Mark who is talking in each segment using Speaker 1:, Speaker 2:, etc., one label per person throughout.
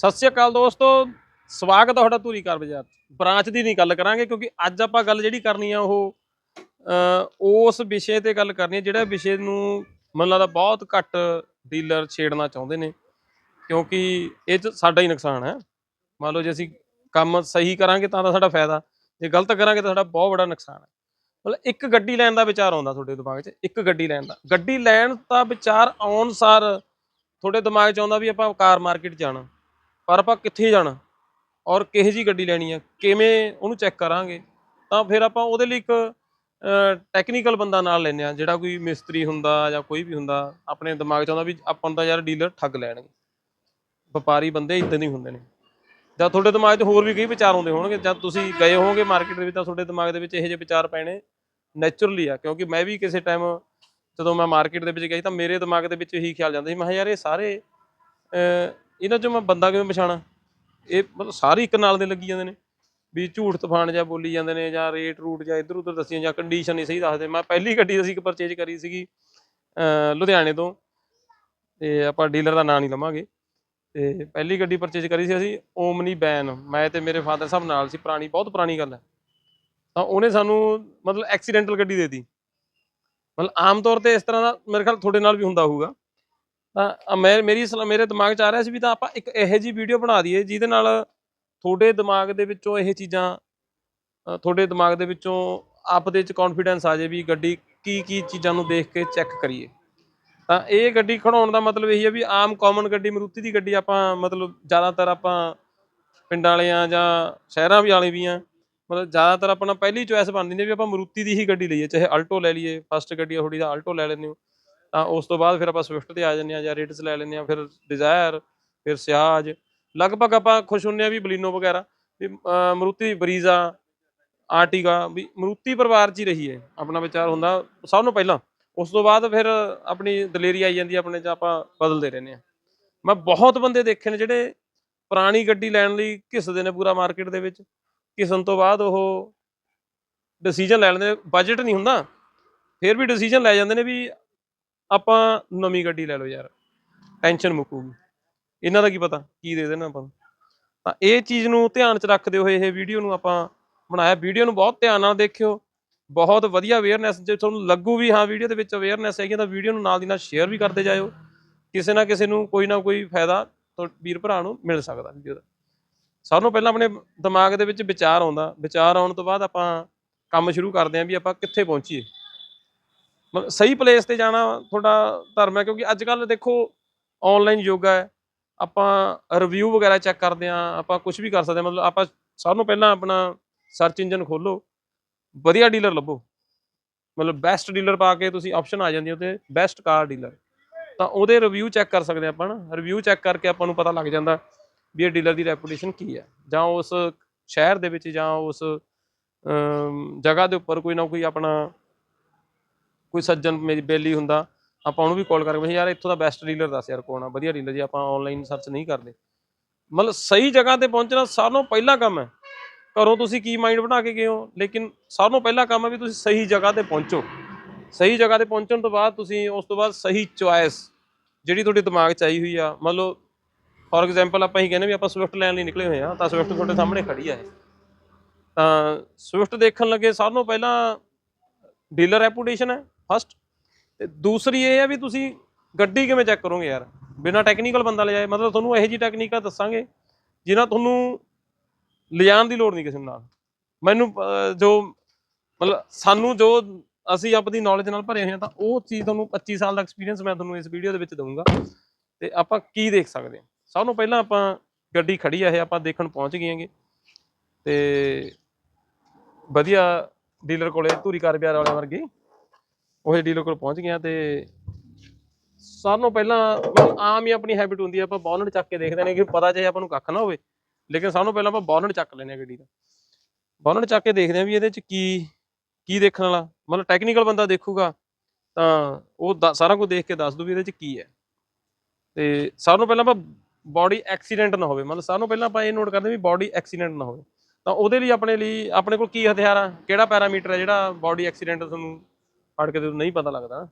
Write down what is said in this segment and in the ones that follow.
Speaker 1: ਸਤਿ ਸ਼੍ਰੀ ਅਕਾਲ ਦੋਸਤੋ, ਸਵਾਗਤ ਹੈ ਤੁਹਾਡਾ ਧੂਰੀ ਕਾਰ ਬਾਜ਼ਾਰ 'ਚ। ਬ੍ਰਾਂਚ ਦੀ ਨਹੀਂ ਗੱਲ ਕਰਾਂਗੇ ਕਿਉਂਕਿ ਅੱਜ ਆਪਾਂ ਗੱਲ ਜਿਹੜੀ ਕਰਨੀ ਆ ਉਹ ਉਸ ਵਿਸ਼ੇ ਤੇ ਗੱਲ ਕਰਨੀ ਹੈ ਜਿਹੜਾ ਵਿਸ਼ੇ ਨੂੰ ਮੈਨੂੰ ਲੱਗਦਾ ਬਹੁਤ ਘੱਟ ਡੀਲਰ ਛੇੜਨਾ ਚਾਹੁੰਦੇ ਨੇ। ਕਿਉਂਕਿ ਇਹ 'ਚ ਸਾਡਾ ਹੀ ਨੁਕਸਾਨ ਹੈ। ਮੰਨ ਲਓ ਜੇ ਅਸੀਂ ਕੰਮ ਸਹੀ ਕਰਾਂਗੇ ਤਾਂ ਤਾਂ ਸਾਡਾ ਫਾਇਦਾ, ਜੇ ਗਲਤ ਕਰਾਂਗੇ ਤਾਂ ਸਾਡਾ ਬਹੁਤ ਵੱਡਾ ਨੁਕਸਾਨ ਹੈ। ਮਤਲਬ ਇੱਕ ਗੱਡੀ ਲੈਣ ਦਾ ਵਿਚਾਰ ਆਉਂਦਾ ਤੁਹਾਡੇ ਦਿਮਾਗ 'ਚ, ਇੱਕ ਗੱਡੀ ਲੈਣ ਦਾ। ਗੱਡੀ ਲੈਣ ਦਾ ਵਿਚਾਰ ਆਉਣ ਸਾਰ ਤੁਹਾਡੇ ਦਿਮਾਗ 'ਚ ਆਉਂਦਾ ਵੀ ਆਪਾਂ ਕਾਰ ਮਾਰਕੀਟ ਜਾਣਾ। ਪਰ ਆਪਾਂ ਕਿੱਥੇ ਜਾਣਾ? ਔਰ ਕਿਹੋ ਜੀ ਗੱਡੀ ਲੈਣੀ ਆ? ਕਿਵੇਂ ਉਹਨੂੰ ਚੈੱਕ ਕਰਾਂਗੇ? ਤਾਂ ਫਿਰ ਆਪਾਂ ਉਹਦੇ ਲਈ ਇੱਕ ਟੈਕਨੀਕਲ ਬੰਦਾ ਨਾਲ ਲੈਂਦੇ ਆ ਜਿਹੜਾ ਕੋਈ ਮਿਸਤਰੀ ਹੁੰਦਾ ਜਾਂ ਕੋਈ ਵੀ ਹੁੰਦਾ, ਆਪਣੇ ਦਿਮਾਗ 'ਚ ਆਉਂਦਾ ਵੀ ਆਪਾਂ ਨੂੰ ਤਾਂ ਯਾਰ ਡੀਲਰ ਠੱਗ ਲੈਣਗੇ। ਵਪਾਰੀ ਬੰਦੇ ਇਦਾਂ ਨਹੀਂ ਹੁੰਦੇ ਨੇ। ਜਾਂ ਤੁਹਾਡੇ ਦਿਮਾਗ 'ਚ ਹੋਰ ਵੀ ਕਈ ਵਿਚਾਰ ਆਉਂਦੇ ਹੋਣਗੇ ਜਦ ਤੁਸੀਂ ਗਏ ਹੋਵੋਗੇ ਮਾਰਕੀਟ ਦੇ ਵਿੱਚ ਤਾਂ ਤੁਹਾਡੇ ਦਿਮਾਗ ਦੇ ਵਿੱਚ ਇਹੋ ਜਿਹੇ ਵਿਚਾਰ ਪੈਣੇ ਨੇਚਰਲੀ ਆ, ਕਿਉਂਕਿ ਮੈਂ ਵੀ ਕਿਸੇ ਟਾਈਮ ਜਦੋਂ ਮੈਂ ਮਾਰਕੀਟ ਦੇ ਵਿੱਚ ਗਈ ਤਾਂ ਮੇਰੇ ਦਿਮਾਗ ਦੇ ਵਿੱਚ ਇਹੀ ਖਿਆਲ ਜਾਂਦਾ ਸੀ, ਮੈਂ ਕਿਹਾ ਯਾਰ ਇਹ ਸਾਰੇ ਇਹਨਾਂ 'ਚੋਂ ਮੈਂ ਬੰਦਾ ਕਿਵੇਂ ਪਛਾਣਾ? ਇਹ ਮਤਲਬ ਸਾਰੇ ਇੱਕ ਨਾਲ ਦੇ ਲੱਗੀ ਜਾਂਦੇ ਨੇ। ਵੀ ਝੂਠ ਤੂਫਾਨ ਜਾਂ ਬੋਲੀ ਜਾਂਦੇ ਨੇ ਜਾਂ ਰੇਟ ਰੂਟ ਜਾਂ ਇੱਧਰ ਉੱਧਰ ਦੱਸੀਆਂ ਜਾਂ ਕੰਡੀਸ਼ਨ ਨਹੀਂ ਸਹੀ ਦੱਸਦੇ। ਮੈਂ ਪਹਿਲੀ ਗੱਡੀ ਅਸੀਂ ਇੱਕ ਪਰਚੇਜ ਕਰੀ ਸੀਗੀ ਲੁਧਿਆਣੇ ਤੋਂ। ਤੇ ਆਪਾਂ ਡੀਲਰ ਦਾ ਨਾਂ ਨਹੀਂ ਲਵਾਂਗੇ। ਤੇ ਪਹਿਲੀ ਗੱਡੀ ਪਰਚੇਜ ਕਰੀ ਸੀ ਅਸੀਂ, ਓਮਨੀ ਬੈਨ। ਮੈਂ ਤੇ ਮੇਰੇ ਫਾਦਰ ਸਾਹਿਬ ਨਾਲ ਸੀ, ਪੁਰਾਣੀ, ਬਹੁਤ ਪੁਰਾਣੀ ਗੱਲ ਹੈ। ਤਾਂ ਉਹਨੇ ਸਾਨੂੰ ਮਤਲਬ ਐਕਸੀਡੈਂਟਲ ਗੱਡੀ ਦੇ ਦਿੱਤੀ। ਮਤਲਬ ਆਮ ਤੌਰ ਤੇ ਇਸ ਤਰ੍ਹਾਂ ਦਾ ਮੇਰੇ ਖਿਆਲ ਤੁਹਾਡੇ ਨਾਲ ਵੀ ਹੁੰਦਾ ਹੋਊਗਾ। ਤਾਂ ਮੈਂ, ਮੇਰੀ ਸਲਾਹ ਮੇਰੇ ਦਿਮਾਗ 'ਚ ਆ ਰਿਹਾ ਸੀ ਵੀ ਤਾਂ ਆਪਾਂ ਇੱਕ ਇਹੋ ਜੀ ਵੀਡੀਓ ਬਣਾ ਦਈਏ ਜਿਹਦੇ ਨਾਲ ਤੁਹਾਡੇ ਦਿਮਾਗ ਦੇ ਵਿੱਚੋਂ ਇਹ ਚੀਜ਼ਾਂ ਤੁਹਾਡੇ ਦਿਮਾਗ ਦੇ ਵਿੱਚੋਂ ਆਪ ਦੇ ਵਿੱਚ ਕੌਨਫੀਡੈਂਸ ਆ ਜਾਏ ਵੀ ਗੱਡੀ ਕੀ ਕੀ ਚੀਜ਼ਾਂ ਨੂੰ ਦੇਖ ਕੇ ਚੈੱਕ ਕਰੀਏ। ਤਾਂ ਇਹ ਗੱਡੀ ਖੜਾਉਣ ਦਾ ਮਤਲਬ ਇਹੀ ਹੈ ਵੀ ਆਮ ਕਾਮਨ ਗੱਡੀ, ਮਰੂਤੀ ਦੀ ਗੱਡੀ ਆਪਾਂ ਮਤਲਬ ਜ਼ਿਆਦਾਤਰ ਆਪਾਂ ਪਿੰਡਾਂ ਵਾਲੇ ਆ ਜਾਂ ਸ਼ਹਿਰਾਂ ਵੀ ਵਾਲੇ ਵੀ ਆ, ਮਤਲਬ ਜ਼ਿਆਦਾਤਰ ਆਪਣਾ ਪਹਿਲੀ ਚੁਆਇਸ ਬਣਦੀ ਨੇ ਵੀ ਆਪਾਂ ਮਰੂਤੀ ਦੀ ਹੀ ਗੱਡੀ ਲਈਏ, ਚਾਹੇ ਆਲਟੋ ਲੈ ਲਈਏ ਫਸਟ ਗੱਡੀ ਆ ਥੋੜੀ ਦਾ ਆਲਟੋ ਲੈ ਲੈਂਦੇ ਹੋ। ਤਾਂ ਉਸ ਤੋਂ ਬਾਅਦ ਫਿਰ ਆਪਾਂ ਸਵਿਫਟ ਤੇ ਆ ਜਾਂਦੇ ਆ ਜਾਂ ਰੇਟਸ ਲੈ ਲੈਂਦੇ ਆ ਫਿਰ ਡਿਜ਼ਾਇਰ ਫਿਰ ਸਿਆਜ ਲਗਭਗ ਆਪਾਂ ਖੁਸ਼ ਹੁੰਨੇ ਆ ਵੀ ਬਲੀਨੋ ਵਗੈਰਾ, ਵੀ ਮਰੂਤੀ ਬਰੀਜ਼ਾ ਆਰਟੀਗਾ ਵੀ ਮਰੂਤੀ ਪਰਿਵਾਰ 'ਚ ਹੀ ਰਹੀ ਹੈ, ਆਪਣਾ ਵਿਚਾਰ ਹੁੰਦਾ ਸਭ ਨੂੰ ਪਹਿਲਾਂ। ਉਸ ਤੋਂ ਬਾਅਦ ਫਿਰ ਆਪਣੀ ਦਲੇਰੀ ਆਈ ਜਾਂਦੀ ਆਪਣੇ 'ਚ ਆਪਾਂ ਬਦਲਦੇ ਰਹਿੰਦੇ ਆ ਮੈਂ ਬਹੁਤ ਬੰਦੇ ਦੇਖੇ ਨੇ ਜਿਹੜੇ ਪੁਰਾਣੀ ਗੱਡੀ ਲੈਣ ਲਈ ਘਿਸਦੇ ਨੇ ਪੂਰਾ ਮਾਰਕੀਟ ਦੇ ਵਿੱਚ। ਘਿਸਣ ਤੋਂ ਬਾਅਦ ਉਹ ਡਿਸੀਜਨ ਲੈ ਲੈਂਦੇ ਬਜਟ ਨਹੀਂ ਹੁੰਦਾ। ਫਿਰ ਵੀ ਡਿਸੀਜਨ ਲੈ ਜਾਂਦੇ ਨੇ ਵੀ ਆਪਾਂ ਨਵੀਂ ਗੱਡੀ ਲੈ ਲਓ ਯਾਰ ਟੈਨਸ਼ਨ ਮੁੱਕੂਗੀ। ਇਹਨਾਂ ਦਾ ਕੀ ਪਤਾ, ਕੀ ਦੇ ਦੇਣਾ ਆਪਾਂ ਨੂੰ। ਤਾਂ ਇਹ ਚੀਜ਼ ਨੂੰ ਧਿਆਨ 'ਚ ਰੱਖਦੇ ਹੋਏ ਇਹ ਵੀਡੀਓ ਨੂੰ ਆਪਾਂ ਬਣਾਇਆ। ਵੀਡੀਓ ਨੂੰ ਬਹੁਤ ਧਿਆਨ ਨਾਲ ਦੇਖਿਓ। ਬਹੁਤ ਵਧੀਆ ਅਵੇਅਰਨੈਸ ਜੇ ਤੁਹਾਨੂੰ ਲੱਗੂ ਵੀ ਹਾਂ ਵੀਡੀਓ ਦੇ ਵਿੱਚ ਅਵੇਅਰਨੈਸ ਹੈਗੀ ਆ, ਤਾਂ ਵੀਡੀਓ ਨੂੰ ਨਾਲ ਦੀ ਨਾਲ ਸ਼ੇਅਰ ਵੀ ਕਰਦੇ ਜਾਇਓ। ਕਿਸੇ ਨਾ ਕਿਸੇ ਨੂੰ ਕੋਈ ਨਾ ਕੋਈ ਫਾਇਦਾ ਤੁਹਾ- ਵੀਰ ਭਰਾ ਨੂੰ ਮਿਲ ਸਕਦਾ ਵੀਡੀਓ ਦਾ। ਸਭ ਤੋਂ ਪਹਿਲਾਂ ਆਪਣੇ ਦਿਮਾਗ ਦੇ ਵਿੱਚ ਵਿਚਾਰ ਆਉਂਦਾ। ਵਿਚਾਰ ਆਉਣ ਤੋਂ ਬਾਅਦ ਆਪਾਂ ਕੰਮ ਸ਼ੁਰੂ ਕਰਦੇ ਆਂ ਵੀ ਆਪਾਂ ਕਿੱਥੇ ਪਹੁੰਚੀਏ। ਸਹੀ ਪਲੇਸ ਤੇ ਜਾਣਾ ਤੁਹਾਡਾ ਧਰਮ ਹੈ, ਕਿਉਂਕਿ ਅੱਜ ਕੱਲ ਦੇਖੋ ਆਨਲਾਈਨ ਯੋਗਾ ਹੈ, ਆਪਾਂ ਰਿਵਿਊ ਵਗੈਰਾ ਚੈੱਕ ਕਰਦੇ ਆਂ ਆਪਾਂ ਕੁਝ ਵੀ ਕਰ ਸਕਦੇ ਹਾਂ, ਮਤਲਬ ਆਪਾਂ ਸਭ ਨੂੰ ਪਹਿਲਾਂ ਆਪਣਾ ਸਰਚ ਇੰਜਨ ਖੋਲੋ ਵਧੀਆ ਡੀਲਰ ਲੱਭੋ। ਮਤਲਬ ਬੈਸਟ ਡੀਲਰ ਪਾ ਕੇ ਤੁਸੀਂ ਆਪਸ਼ਨ ਆ ਜਾਂਦੀ ਉਹਤੇ ਬੈਸਟ ਕਾਰ ਡੀਲਰ ਤਾਂ ਉਹਦੇ ਰਿਵਿਊ ਚੈੱਕ ਕਰ ਸਕਦੇ ਆਪਾਂ ਨਾ ਰਿਵਿਊ ਚੈੱਕ ਕਰਕੇ ਆਪਾਂ ਨੂੰ ਪਤਾ ਲੱਗ ਜਾਂਦਾ ਵੀ ਇਹ ਡੀਲਰ ਦੀ ਰੈਪੂਟੇਸ਼ਨ ਕੀ ਹੈ। ਜਾਂ ਉਸ ਸ਼ਹਿਰ ਦੇ ਵਿੱਚ ਜਾਂ ਉਸ ਜਗ੍ਹਾ ਦੇ ਉੱਪਰ ਕੋਈ ਨਾ ਕੋਈ ਆਪਣਾ ਕੋਈ ਸੱਜਣ ਮੇਰੀ ਬੇਲੀ ਹੁੰਦਾ ਆਪਾਂ ਉਹਨੂੰ ਵੀ ਕਾਲ ਕਰਕੇ ਪੁੱਛੀਏ, ਯਾਰ ਇੱਥੋਂ ਦਾ ਬੈਸਟ ਡੀਲਰ ਦੱਸ ਯਾਰ ਕੌਣ ਆ ਵਧੀਆ ਡੀਲਰ ਜੀ ਆਪਾਂ ਆਨਲਾਈਨ ਸਰਚ ਨਹੀਂ ਕਰਦੇ। ਮਤਲਬ ਸਹੀ ਜਗ੍ਹਾ ਤੇ ਪਹੁੰਚਣਾ ਸਾਰਿਆਂ ਨਾਲੋਂ ਪਹਿਲਾ ਕੰਮ ਹੈ। ਘਰੋਂ ਤੁਸੀਂ ਕੀ ਮਾਈਂਡ ਬਣਾ ਕੇ ਗਏ ਹੋ ਲੇਕਿਨ ਸਾਰਿਆਂ ਨਾਲੋਂ ਪਹਿਲਾ ਕੰਮ ਹੈ ਵੀ ਤੁਸੀਂ ਸਹੀ ਜਗ੍ਹਾ ਤੇ ਪਹੁੰਚੋ। ਸਹੀ ਜਗ੍ਹਾ ਤੇ ਪਹੁੰਚਣ ਤੋਂ ਬਾਅਦ ਤੁਸੀਂ ਉਸ ਤੋਂ ਬਾਅਦ ਸਹੀ ਚੁਆਇਸ ਜਿਹੜੀ ਤੁਹਾਡੇ ਦਿਮਾਗ 'ਚ ਆਈ ਹੋਈ ਆ। ਮੰਨ ਲਓ ਫੋਰ ਐਗਜ਼ਾਮਪਲ ਆਪਾਂ ਹੀ ਕਹਿੰਦੇ ਵੀ ਆਪਾਂ ਸਵਿਫਟ ਲੈਣ ਲਈ ਨਿਕਲੇ ਹੋਏ ਆ ਤਾਂ ਸਵਿਫਟ ਤੁਹਾਡੇ ਸਾਹਮਣੇ ਖੜੀ ਆ ਇਹ। ਤਾਂ ਸਵਿਫਟ ਦੇਖਣ ਲੱਗੇ ਸਭ ਨਾਲੋਂ ਪਹਿਲਾਂ ਡੀਲਰ ਰੈਪੂਟੇਸ਼ਨ ਹੈ। ਫਸਟ ਤੇ ਦੂਸਰੀ ਇਹ ਹੈ ਵੀ ਤੁਸੀਂ ਗੱਡੀ ਕਿਵੇਂ ਚੈੱਕ ਕਰੋਗੇ ਯਾਰ? ਬਿਨਾ ਟੈਕਨੀਕਲ ਬੰਦਾ ਲਿਜਾਏ, ਮਤਲਬ ਤੁਹਾਨੂੰ ਇਹੋ ਜੀ ਟੈਕਨੀਕਾਂ ਦੱਸਾਂਗੇ, ਜਿਨ੍ਹਾਂ ਤੁਹਾਨੂੰ ਲਿਜਾਣ ਦੀ ਲੋੜ ਨਹੀਂ ਕਿਸੇ ਨਾਲ। ਮੈਨੂੰ ਜੋ, ਮਤਲਬ ਸਾਨੂੰ ਜੋ ਅਸੀਂ ਆਪਣੀ ਨੌਲੇਜ ਨਾਲ ਭਰੇ ਹੋਏ ਹਾਂ, ਤਾਂ ਉਹ ਚੀਜ਼ ਤੁਹਾਨੂੰ 25 ਸਾਲ ਦਾ ਐਕਸਪੀਰੀਅੰਸ ਮੈਂ ਤੁਹਾਨੂੰ ਇਸ ਵੀਡੀਓ ਦੇ ਵਿੱਚ ਦਊਂਗਾ। ਤੇ ਆਪਾਂ ਕੀ ਦੇਖ ਸਕਦੇ ਹਾਂ? ਸਭ ਤੋਂ ਪਹਿਲਾਂ ਆਪਾਂ ਗੱਡੀ ਖੜੀ ਆ, ਇਹ ਆਪਾਂ ਦੇਖਣ ਪਹੁੰਚ ਗਏ ਹਾਂਗੇ। ਤੇ ਵਧੀਆ ਡੀਲਰ ਕੋਲੇ ਧੂਰੀ ਕਾਰ ਪਿਆਰ ਵਾਲਿਆਂ ਵਰਗੀ। ਉਹ ਡੀਲਰ ਕੋਲ ਪਹੁੰਚ ਗਿਆ ਤੇ ਸਾਰਿਆਂ ਤੋਂ ਪਹਿਲਾਂ ਮਤਲਬ ਆਮ ਹੀ ਆਪਣੀ ਹੈਬਿਟ ਹੁੰਦੀ ਹੈ ਆਪਾਂ ਬੋਨਟ ਚੱਕ ਕੇ ਦੇਖਦੇ ਨੇ ਕਿ ਪਤਾ ਚਾਹੇ ਆਪਾਂ ਨੂੰ ਕੱਖ ਨਾ ਹੋਵੇ, ਲੇਕਿਨ ਸਭ ਤੋਂ ਪਹਿਲਾਂ ਆਪਾਂ ਬੋਨਟ ਚੱਕ ਲੈਂਦੇ ਹਾਂ ਗੱਡੀ ਦਾ। ਬੋਨਟ ਚੱਕ ਕੇ ਦੇਖਦੇ ਹਾਂ ਵੀ ਇਹਦੇ ਚ ਕੀ ਕੀ ਦੇਖਣ ਵਾਲਾ, ਮਤਲਬ ਟੈਕਨੀਕਲ ਬੰਦਾ ਦੇਖੂਗਾ ਤਾਂ ਉਹ ਦ- ਸਾਰਾ ਕੁਝ ਦੇਖ ਕੇ ਦੱਸ ਦੂ ਵੀ ਇਹਦੇ ਚ ਕੀ ਹੈ। ਤੇ ਸਾਰਿਆਂ ਤੋਂ ਪਹਿਲਾਂ ਆਪਾਂ ਬਾਡੀ ਐਕਸੀਡੈਂਟ ਨਾ ਹੋਵੇ, ਮਤਲਬ ਸਾਰਿਆਂ ਤੋਂ ਪਹਿਲਾਂ ਆਪਾਂ ਇਹ ਨੋਟ ਕਰਦੇ ਵੀ ਬਾਡੀ ਐਕਸੀਡੈਂਟ ਨਾ ਹੋਵੇ। ਤਾਂ ਉਹਦੇ ਲਈ ਆਪਣੇ ਲਈ, ਆਪਣੇ ਕੋਲ ਕੀ ਹਥਿਆਰ ਆ? ਕਿਹੜਾ ਪੈਰਾਮੀਟਰ ਹੈ ਜਿਹੜਾ ਬਾਡੀ ਐਕਸੀਡੈਂਟ ਤੁਹਾਨੂੰ ਫੜ ਕੇ ਤੇ ਨਹੀਂ ਪਤਾ ਲੱਗਦਾ।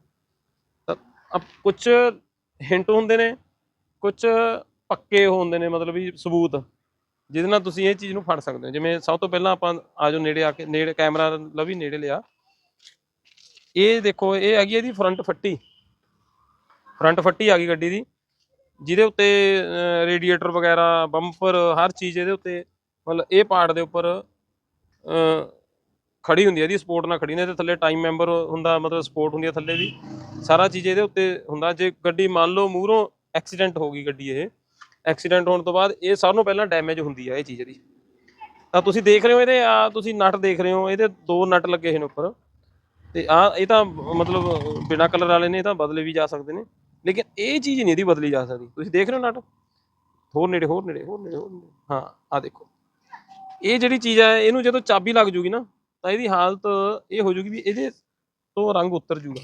Speaker 1: ਤਾਂ ਕੁਝ ਹਿੰਟ ਹੁੰਦੇ ਨੇ ਕੁਝ ਪੱਕੇ ਹੁੰਦੇ ਨੇ ਮਤਲਬ ਵੀ ਸਬੂਤ ਜਿਹਦੇ ਨਾਲ ਤੁਸੀਂ ਇਹ ਚੀਜ਼ ਨੂੰ ਫੜ ਸਕਦੇ ਹੋ। ਜਿਵੇਂ ਸਭ ਤੋਂ ਪਹਿਲਾਂ ਆਪਾਂ ਆਜੋ ਨੇੜੇ ਆ ਕੇ ਨੇੜੇ ਕੈਮਰਾ ਲਵੀ ਨੇੜੇ ਲਿਆ। ਇਹ ਦੇਖੋ ਇਹ ਹੈਗੀ ਇਹਦੀ ਫਰੰਟ ਫੱਟੀ। ਫਰੰਟ ਫੱਟੀ ਆ ਗਈ ਗੱਡੀ ਦੀ ਜਿਹਦੇ ਉੱਤੇ ਰੇਡੀਏਟਰ ਵਗੈਰਾ ਬੰਪਰ ਹਰ ਚੀਜ਼ ਇਹਦੇ ਉੱਤੇ ਮਤਲਬ ਇਹ ਪਾਰਟ ਦੇ ਉੱਪਰ ਅਹ, ਖੜੀ ਹੁੰਦੀ ਹੈ ਇਹਦੀ ਸਪੋਰਟ ਨਾਲ ਖੜੀ ਨੇ ਤੇ ਥੱਲੇ ਟਾਈਮ ਮੈਂਬਰ ਹੁੰਦਾ, ਮਤਲਬ ਸਪੋਰਟ ਹੁੰਦੀ ਹੈ ਥੱਲੇ ਵੀ ਸਾਰਾ ਚੀਜ਼ ਇਹਦੇ ਉੱਤੇ ਹੁੰਦਾ, ਜੇ ਗੱਡੀ ਮੰਨ ਲਓ ਮੂਹਰੋਂ ਐਕਸੀਡੈਂਟ ਹੋ ਗਈ ਗੱਡੀ ਇਹ ਐਕਸੀਡੈਂਟ ਹੋਣ ਤੋਂ ਬਾਅਦ ਇਹ ਸਭ ਤੋਂ ਪਹਿਲਾਂ ਡੈਮੇਜ ਹੁੰਦੀ ਹੈ ਇਹ ਚੀਜ਼ ਦੀ ਤਾਂ ਤੁਸੀਂ ਦੇਖ ਰਹੇ ਹੋ ਇਹਦੇ, ਆ ਤੁਸੀਂ ਨਟ ਦੇਖ ਰਹੇ ਹੋ, ਇਹਦੇ ਦੋ ਨਟ ਲੱਗੇ ਹੋਏ ਨੇ ਉੱਪਰ। ਤੇ ਆ, ਇਹ ਤਾਂ ਮਤਲਬ ਬਿਨਾ ਕਲਰ ਵਾਲੇ ਨੇ ਇਹ ਤਾਂ ਬਦਲੇ ਵੀ ਜਾ ਸਕਦੇ ਨੇ। ਲੇਕਿਨ ਇਹ ਚੀਜ਼ ਨਹੀਂ ਇਹਦੀ ਬਦਲੀ ਜਾ ਸਕਦੀ। ਤੁਸੀਂ ਦੇਖ ਰਹੇ ਹੋ ਨਟ? ਹੋਰ ਨੇੜੇ ਹੋਰ ਨੇੜੇ ਹੋਰ ਨੇੜੇ, ਹੋਰ ਹਾਂ ਆ ਦੇਖੋ। ਇਹ ਜਿਹੜੀ ਚੀਜ਼ ਹੈ ਇਹਨੂੰ ਜਦੋਂ ਚਾਬੀ ਲੱਗ ਜੂਗੀ ਨਾ ਤਾਂ ਇਹਦੀ ਹਾਲਤ ਇਹ ਹੋ ਜੂਗੀ ਵੀ ਇਹਦੇ ਤੋਂ ਰੰਗ ਉਤਰ ਜੂਗਾ।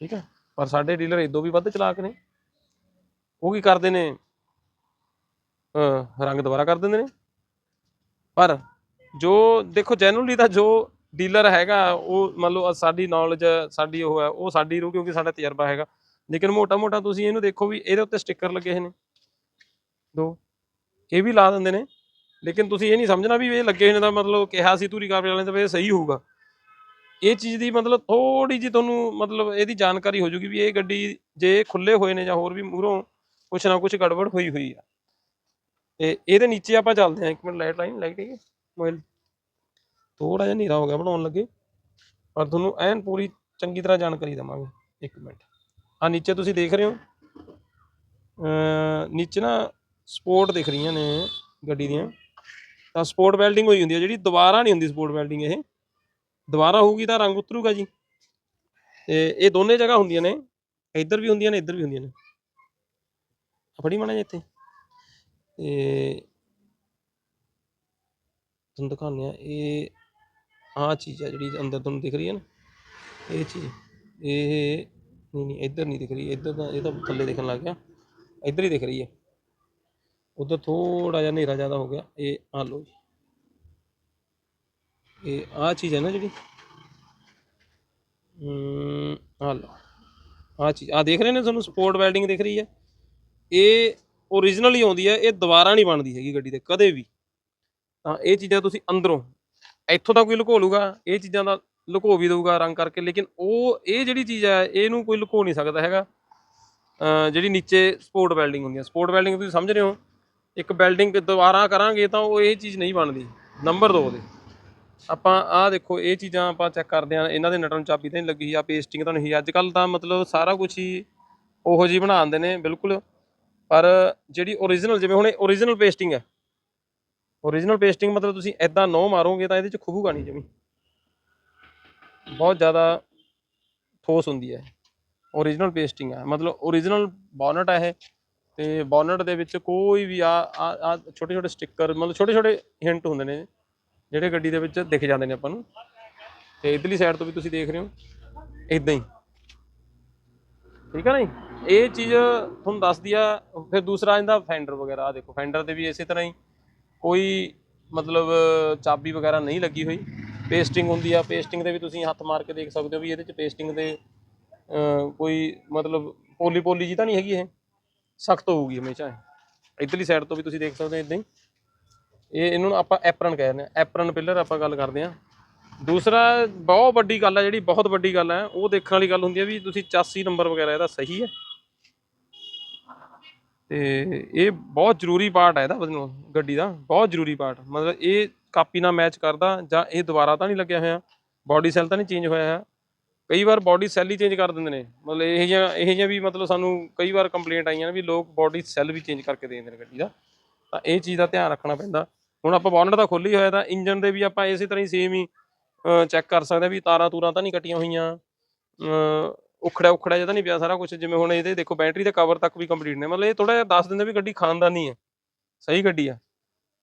Speaker 1: ਠੀਕ ਹੈ? ਪਰ ਸਾਡੇ ਡੀਲਰ ਇਦੋਂ ਵੀ ਵੱਧ ਚਲਾਕ ਨੇ। ਉਹ ਕੀ ਕਰਦੇ ਨੇ? ਰੰਗ ਦੁਬਾਰਾ ਕਰ ਦਿੰਦੇ ਨੇ। ਪਰ ਜੋ ਦੇਖੋ ਜੈਨੂਅਲੀ ਤਾਂ ਜੋ ਡੀਲਰ ਹੈਗਾ, ਉਹ ਮੰਨ ਲਓ, ਸਾਡੀ ਨੌਲੇਜ ਸਾਡੀ ਉਹ ਹੈ, ਉਹ ਸਾਡੀ ਰੂ ਕਿਉਂਕਿ ਸਾਡਾ ਤਜਰਬਾ ਹੈਗਾ। ਲੇਕਿਨ ਮੋਟਾ ਮੋਟਾ ਤੁਸੀਂ ਇਹਨੂੰ ਦੇਖੋ ਵੀ ਇਹਦੇ ਉੱਤੇ ਸਟicker ਲੱਗੇ ਹੋਏ ਨੇ। ਦੋ, ਇਹ ਵੀ ਲਾ ਦਿੰਦੇ ਨੇ। ਲੇਕਿਨ ਤੁਸੀਂ ਇਹ ਨਹੀਂ ਸਮਝਣਾ ਵੀ ਇਹ ਲੱਗੇ ਹੋਏ ਨੇ ਤਾਂ ਮਤਲਬ ਕਿਹਾ ਸੀ ਧੂਰੀ ਕਾਰਪੇ ਵਾਲਿਆਂ ਨੇ ਵੀ ਇਹ ਸਹੀ ਹੋਊਗਾ। ਇਹ ਚੀਜ਼ ਦੀ ਮਤਲਬ ਥੋੜੀ ਜੀ ਤੁਹਾਨੂੰ ਮਤਲਬ ਇਹਦੀ ਜਾਣਕਾਰੀ ਹੋ ਜੂਗੀ ਵੀ ਇਹ ਗੱਡੀ ਜੇ ਖੁੱਲੇ ਹੋਏ ਨੇ ਜਾਂ ਹੋਰ ਵੀ ਮੂਹਰੋਂ ਕੁਛ ਨਾ ਕੁਛ ਗੜਬੜ ਹੋਈ ਹੋਈ ਆ। ਤੇ ਇਹਦੇ ਨੀਚੇ ਆਪਾਂ ਚੱਲਦੇ ਹਾਂ। ਇੱਕ ਮਿੰਟ ਲਾਈਟ ਲਾਈਨ, ਲਾਈਟ ਹੈ ਮੋਬਾਈਲ। ਥੋੜਾ ਜਿਹਾ ਹਨੇਰਾ ਹੋ ਗਿਆ, ਬਣਾਉਣ ਲੱਗੇ। ਪਰ ਤੁਹਾਨੂੰ ਐਨ ਪੂਰੀ ਚੰਗੀ ਤਰ੍ਹਾਂ ਜਾਣਕਾਰੀ ਦਵਾਂਗੇ। ਇੱਕ ਮਿੰਟ। ਆ ਨੀਚੇ ਤੁਸੀਂ ਦੇਖ ਰਹੇ ਹੋ। ਨੀਚੇ ਨਾ ਸਪੋਰਟ ਦਿਖ ਰਹੀਆਂ ਨੇ ਗੱਡੀ ਦੀਆਂ। ਤਾਂ ਸਪੋਰਟ ਵੈਲਡਿੰਗ ਹੋਈ ਹੁੰਦੀ ਹੈ ਜਿਹੜੀ ਦੁਬਾਰਾ ਨਹੀਂ ਹੁੰਦੀ ਸਪੋਰਟ ਵੈਲਡਿੰਗ ਇਹ। ਦੁਬਾਰਾ ਹੋਊਗੀ ਤਾਂ ਰੰਗ ਉਤਰੂਗਾ ਜੀ। ਤੇ ਇਹ ਦੋਨੇ ਜਗ੍ਹਾ ਹੁੰਦੀਆਂ ਨੇ। ਇੱਧਰ ਵੀ ਹੁੰਦੀਆਂ ਨੇ, ਇੱਧਰ ਵੀ ਹੁੰਦੀਆਂ ਨੇ। ਫੜੀ ਮਾਣਾ ਜੀ ਇੱਥੇ। ਤੇ ਤੁਹਾਨੂੰ ਦਿਖਾਉਂਦੇ ਆ ਇਹ ਆਹ ਚੀਜ਼ ਆ ਜਿਹੜੀ ਅੰਦਰ ਤੁਹਾਨੂੰ ਦਿਖ ਰਹੀ ਹੈ ਨਾ। ਇਹ ਚੀਜ਼, ਇਹ ਨਹੀਂ ਨਹੀਂ, ਇੱਧਰ ਨਹੀਂ ਦਿਖ ਰਹੀ। ਇੱਧਰ ਤਾਂ ਇਹ ਤਾਂ ਥੱਲੇ ਦੇਖਣ ਲੱਗ ਗਿਆ। ਇੱਧਰ ਹੀ ਦਿਖ ਰਹੀ ਹੈ। ਉਧਰ ਥੋੜਾ ਜਿਹਾ ਹਨੇਰਾ ਜ਼ਿਆਦਾ ਹੋ ਗਿਆ। ਇਹ ਆ ਲਓ ਜੀ। ਇਹ ਆਹ ਚੀਜ਼ ਹੈ ਨਾ ਜਿਹੜੀ? ਆ ਲਓ। ਆਹ ਚੀਜ਼। ਆ ਦੇਖ ਰਹੇ ਨੇ ਤੁਹਾਨੂੰ? ਸਪੋਰਟ ਵੈਲਡਿੰਗ ਦਿਖ ਰਹੀ ਹੈ। ਇਹ ਓਰੀਜਨਲ ਹੀ ਆਉਂਦੀ ਹੈ। ਇਹ ਦੁਬਾਰਾ ਨਹੀਂ ਬਣਦੀ ਹੈਗੀ ਗੱਡੀ ਤੇ, ਕਦੇ ਵੀ। ਤਾਂ ਇਹ ਚੀਜ਼ਾਂ ਤੁਸੀਂ ਅੰਦਰੋਂ, ਇੱਥੋਂ ਤਾਂ ਕੋਈ ਲੁਕੋ ਲੂਗਾ ਇਹ ਚੀਜ਼ਾਂ ਦਾ ਲੁਕੋ ਵੀ ਦਊਗਾ ਰੰਗ ਕਰਕੇ। ਲੇਕਿਨ ਉਹ, ਇਹ ਜਿਹੜੀ ਚੀਜ਼ ਹੈ, ਇਹਨੂੰ ਕੋਈ ਲੁਕੋ ਨਹੀਂ ਸਕਦਾ ਹੈਗਾ। ਅਹ ਜਿਹੜੀ ਨੀਚੇ ਸਪੋਰਟ ਵੈਲਡਿੰਗ ਹੁੰਦੀ ਹੈ। ਸਪੋਰਟ ਵੈਲਡਿੰਗ ਤੁਸੀਂ ਸਮਝ ਰਹੇ ਹੋ? ਇੱਕ ਵੈਲਡਿੰਗ ਦੁਬਾਰਾ ਕਰਾਂਗੇ ਤਾਂ ਉਹ ਇਹ ਚੀਜ਼ ਨਹੀਂ ਬਣਦੀ। ਨੰਬਰ 2 ਦੇ। ਆਪਾਂ ਆਹ ਦੇਖੋ, ਇਹ ਚੀਜ਼ਾਂ ਆਪਾਂ ਚੈੱਕ ਕਰਦੇ ਆ ਇਹਨਾਂ ਦੇ ਨਟਾਂ ਨੂੰ ਚਾਬੀ ਤਾਂ ਨਹੀਂ ਲੱਗੀ ਆ ਪੇਸਟਿੰਗ ਤਾਂ ਨਹੀਂ ਅੱਜ ਕੱਲ ਤਾਂ ਮਤਲਬ ਸਾਰਾ ਕੁਝ ਹੀ ਉਹੋ ਜੀ ਬਣਾ ਦਿੰਦੇ ਨੇ, ਬਿਲਕੁਲ। ਪਰ ਜਿਹੜੀ ਓਰੀਜਨਲ ਜਿਵੇਂ ਹੁਣ ਓਰੀਜਨਲ ਪੇਸਟਿੰਗ ਹੈ। ਓਰੀਜਨਲ ਪੇਸਟਿੰਗ ਮਤਲਬ ਤੁਸੀਂ ਐਦਾਂ ਨੋ ਮਾਰੋਗੇ ਤਾਂ ਇਹਦੇ ਚ ਖੁਬੂਗਾ ਨਹੀਂ ਜਮੀ। ਬਹੁਤ ਜ਼ਿਆਦਾ ਠੋਸ ਹੁੰਦੀ ਹੈ। ਓਰੀਜਨਲ ਪੇਸਟਿੰਗ ਹੈ। ਮਤਲਬ ਓਰੀਜਨਲ ਬੋਨਟ ਹੈ ਇਹ। ਤੇ ਬੋਨਟ ਦੇ ਵਿੱਚ ਕੋਈ ਵੀ ਆ ਆ ਛੋਟੇ ਛੋਟੇ ਸਟicker ਮਤਲਬ ਛੋਟੇ ਛੋਟੇ ਹਿੰਟ ਹੁੰਦੇ ਨੇ, ਜਿਹੜੇ ਗੱਡੀ ਦੇ ਵਿੱਚ ਦਿਖ ਜਾਂਦੇ ਨੇ ਆਪਾਂ ਨੂੰ। ਤੇ ਇਧਰਲੀ ਸਾਈਡ ਤੋਂ ਵੀ ਤੁਸੀਂ ਦੇਖ ਰਹੇ ਹੋ ਇਦਾਂ ਹੀ। ਠੀਕ ਹੈ ਨਾ ਇਹ ਚੀਜ਼ ਤੁਹਾਨੂੰ ਦੱਸਦੀ ਆ, ਫਿਰ ਦੂਸਰਾ ਇਹਦਾ ਫੈਂਡਰ ਵਗੈਰਾ ਆ ਦੇਖੋ ਫੈਂਡਰ ਤੇ ਵੀ ਇਸੇ ਤਰ੍ਹਾਂ ਹੀ ਕੋਈ ਮਤਲਬ ਚਾਬੀ ਵਗੈਰਾ ਨਹੀਂ ਲੱਗੀ ਹੋਈ। ਪੇਸਟਿੰਗ ਹੁੰਦੀ ਆ ਪੇਸਟਿੰਗ ਦੇ ਵੀ ਤੁਸੀਂ ਹੱਥ ਮਾਰ ਕੇ ਦੇਖ ਸਕਦੇ ਹੋ ਵੀ ਇਹਦੇ ਚ ਪੇਸਟਿੰਗ ਦੇ ਕੋਈ ਮਤਲਬ ਪੋਲੀ ਪੋਲੀ ਜੀ ਤਾਂ ਨਹੀਂ ਹੈਗੀ ਇਹ? ਸਖਤ ਹੋਊਗੀ ਹਮੇਸ਼ਾ ਇਹ। ਇਧਰਲੀ ਸਾਈਡ ਤੋਂ ਵੀ ਤੁਸੀਂ ਦੇਖ ਸਕਦੇ ਹੋ ਇਦਾਂ ਹੀ। ਇਹ ਇਹਨੂੰ ਆਪਾਂ ਐਪਰਨ ਕਹਿੰਦੇ ਆ ਐਪਰਨ ਪਿਲਰ ਆਪਾਂ ਗੱਲ ਕਰਦੇ ਆ ਦੂਸਰਾ, ਬਹੁਤ ਵੱਡੀ ਗੱਲ ਹੈ ਜਿਹੜੀ, ਬਹੁਤ ਵੱਡੀ ਗੱਲ ਹੈ ਉਹ ਦੇਖਣ ਵਾਲੀ ਗੱਲ ਹੁੰਦੀ ਹੈ ਵੀ ਤੁਸੀਂ 84 ਨੰਬਰ ਵਗੈਰਾ ਇਹਦਾ ਸਹੀ ਹੈ ਤੇ ਇਹ ਬਹੁਤ ਜ਼ਰੂਰੀ ਪਾਰਟ ਹੈ ਇਹਦਾ ਗੱਡੀ ਦਾ। ਬਹੁਤ ਜ਼ਰੂਰੀ ਪਾਰਟ ਮਤਲਬ ਇਹ ਕਾਪੀ ਨਾਲ ਮੈਚ ਕਰਦਾ ਜਾਂ ਇਹ ਦੁਬਾਰਾ ਤਾਂ ਨਹੀਂ ਲੱਗਿਆ ਹੋਇਆ। ਬਾਡੀ ਸੈੱਲ ਤਾਂ ਨਹੀਂ ਚੇਂਜ ਹੋਇਆ ਹੈ ਕਈ ਵਾਰ ਬਾਡੀ ਸੈੱਲ ਹੀ ਚੇਂਜ ਕਰ ਦਿੰਦੇ ਨੇ। ਮਤਲਬ ਇਹ ਜਿਹਾ ਇਹ ਜਿਹਾ ਵੀ ਮਤਲਬ ਸਾਨੂੰ ਕਈ ਵਾਰ ਕੰਪਲੇਂਟ ਆਈਆਂ ਨੇ ਵੀ ਲੋਕ ਬਾਡੀ ਸੈੱਲ ਵੀ ਚੇਂਜ ਕਰਕੇ ਦੇ ਦਿੰਦੇ ਨੇ ਗੱਡੀ ਦਾ। ਤਾਂ ਇਹ ਚੀਜ਼ ਦਾ ਧਿਆਨ ਰੱਖਣਾ ਪੈਂਦਾ। ਹੁਣ ਆਪਾਂ ਬੋਨਟ ਤਾਂ ਖੋਲੀ ਹੋਇਆ ਤਾਂ ਇੰਜਨ ਦੇ ਵੀ ਆਪਾਂ ਇਸੇ ਤਰ੍ਹਾਂ ਹੀ ਸੇਮ ਹੀ ਚੈੱਕ ਕਰ ਸਕਦੇ ਹਾਂ ਵੀ ਤਾਰਾਂ ਤੂਰਾਂ ਤਾਂ ਨਹੀਂ ਕੱਟੀਆਂ ਹੋਈਆਂ। ਅਹ ਉਖੜਿਆ ਜਿਹਾ ਤਾਂ ਨਹੀਂ ਪਿਆ ਸਾਰਾ ਕੁਝ ਜਿਵੇਂ ਹੁਣ ਇਹਦੇ ਦੇਖੋ ਬੈਟਰੀ ਦੇ ਕਵਰ ਤੱਕ ਵੀ ਕੰਪਲੀਟ ਨੇ। ਮਤਲਬ ਇਹ ਥੋੜਾ ਜਿਹਾ ਦੱਸ ਦਿੰਦੇ ਵੀ ਗੱਡੀ ਖਾਨਦਾਨੀ ਹੈ। ਸਹੀ ਗੱਡੀ ਆ।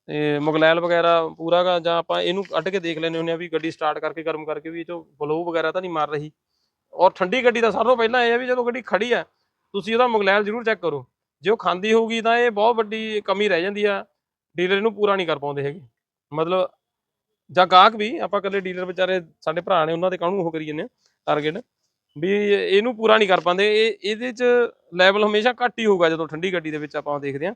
Speaker 1: ਤੇ ਮੁਗਲੈਲ ਵਗੈਰਾ ਪੂਰਾ ਗਾ, ਜਾਂ ਆਪਾਂ ਇਹਨੂੰ ਕੱਢ ਕੇ ਦੇਖ ਲੈਂਦੇ ਹੁੰਦੇ ਆ ਵੀ ਗੱਡੀ ਸਟਾਰਟ ਕਰਕੇ ਗਰਮ ਕਰਕੇ ਵੀ ਇਹ ਚੋਂ ਬਲੋ ਵਗੈਰਾ ਤਾਂ ਨਹੀਂ ਮਾਰ ਰਹੀ। ਔਰ ਠੰਡੀ ਗੱਡੀ ਦਾ ਸਭ ਤੋਂ ਪਹਿਲਾਂ ਇਹ ਹੈ ਵੀ ਜਦੋਂ ਗੱਡੀ ਖੜੀ ਆ, ਤੁਸੀਂ ਉਹਦਾ ਮੁਗਲੈਲ ਜ਼ਰੂਰ ਚੈੱਕ ਕਰੋ। ਜੇ ਉਹ ਖਾਂਦੀ ਹੋਊਗੀ ਤਾਂ ਇਹ ਬਹੁਤ ਵੱਡੀ ਕਮੀ ਰਹਿ ਜਾਂਦੀ ਆ ਡੀਲਰ ਇਹਨੂੰ ਪੂਰਾ ਨਹੀਂ ਕਰ ਪਾਉਂਦੇ ਹੈਗੇ। ਮਤਲਬ ਜਾਂ ਗਾਹਕ ਵੀ, ਆਪਾਂ ਇਕੱਲੇ ਡੀਲਰ ਵਿਚਾਰੇ ਸਾਡੇ ਭਰਾ ਨੇ, ਉਹਨਾਂ ਦੇ ਕਾਹਨੂੰ ਉਹ ਕਰੀ ਜਾਂਦੇ ਆ ਟਾਰਗੇਟ ਵੀ ਇਹਨੂੰ ਪੂਰਾ ਨਹੀਂ ਕਰ ਪਾਉਂਦੇ, ਇਹ, ਇਹਦੇ ਚ ਲੈਵਲ ਹਮੇਸ਼ਾ ਘੱਟ ਹੀ ਹੋਊਗਾ ਜਦੋਂ ਠੰਡੀ ਗੱਡੀ ਦੇ ਵਿੱਚ ਆਪਾਂ ਦੇਖਦੇ ਹਾਂ